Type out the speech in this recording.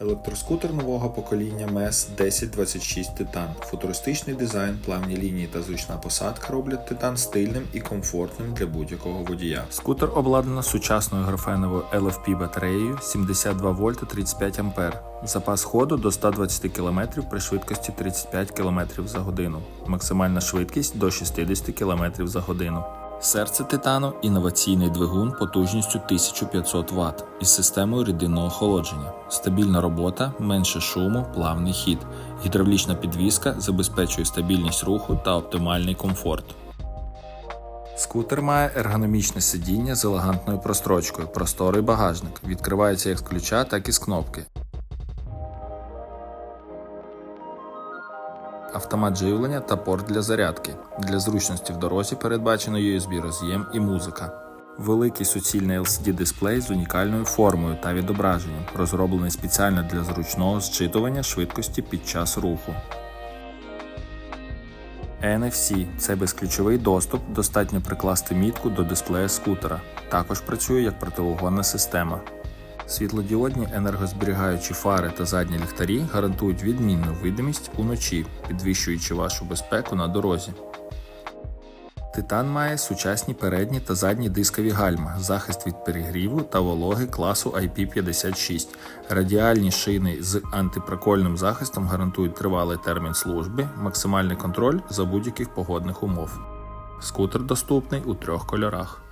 Електроскутер нового покоління MES 1026 Titan. Футуристичний дизайн, плавні лінії та зручна посадка роблять Titan стильним і комфортним для будь-якого водія. Скутер обладнано сучасною графеновою LFP батареєю 72 вольта 35 ампер. Запас ходу до 120 км при швидкості 35 км за годину. Максимальна швидкість до 60 км за годину. Серце титану інноваційний двигун потужністю 1500 Вт із системою рідинного охолодження, стабільна робота, менше шуму, плавний хід. Гідравлічна підвізка забезпечує стабільність руху та оптимальний комфорт. Скутер має ергономічне сидіння з елегантною прострочкою, просторий багажник. Відкривається як з ключа, так і з кнопки. Автомат живлення та порт для зарядки. Для зручності в дорозі передбачено USB роз'єм і музика. Великий суцільний LCD-дисплей з унікальною формою та відображенням, розроблений спеціально для зручного зчитування швидкості під час руху. NFC це безключовий доступ, достатньо прикласти мітку до дисплея скутера. Також працює як противогонна система. Світлодіодні енергозберігаючі фари та задні ліхтарі гарантують відмінну видимість уночі, підвищуючи вашу безпеку на дорозі. Титан має сучасні передні та задні дискові гальма, захист від перегріву та вологи класу IP56. Радіальні шини з антипрокольним захистом гарантують тривалий термін служби, максимальний контроль за будь-яких погодних умов. Скутер доступний у трьох кольорах.